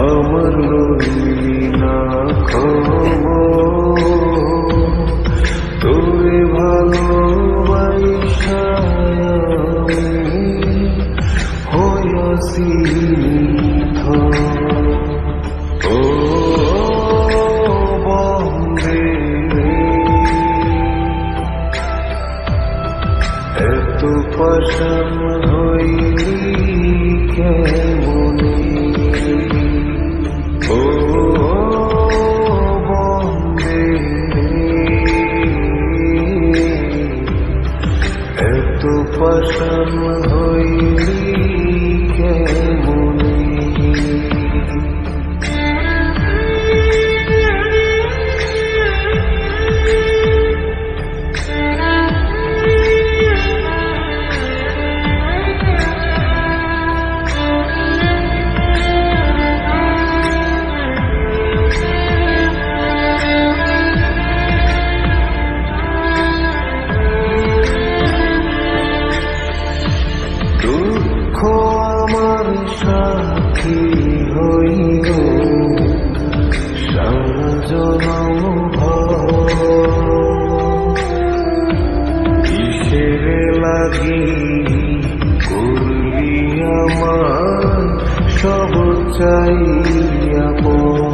আমার না খবর तू पसम हो के আমার হইল। সারা কিসের লাগি করলি আমার সব চাইয়া দুঃখ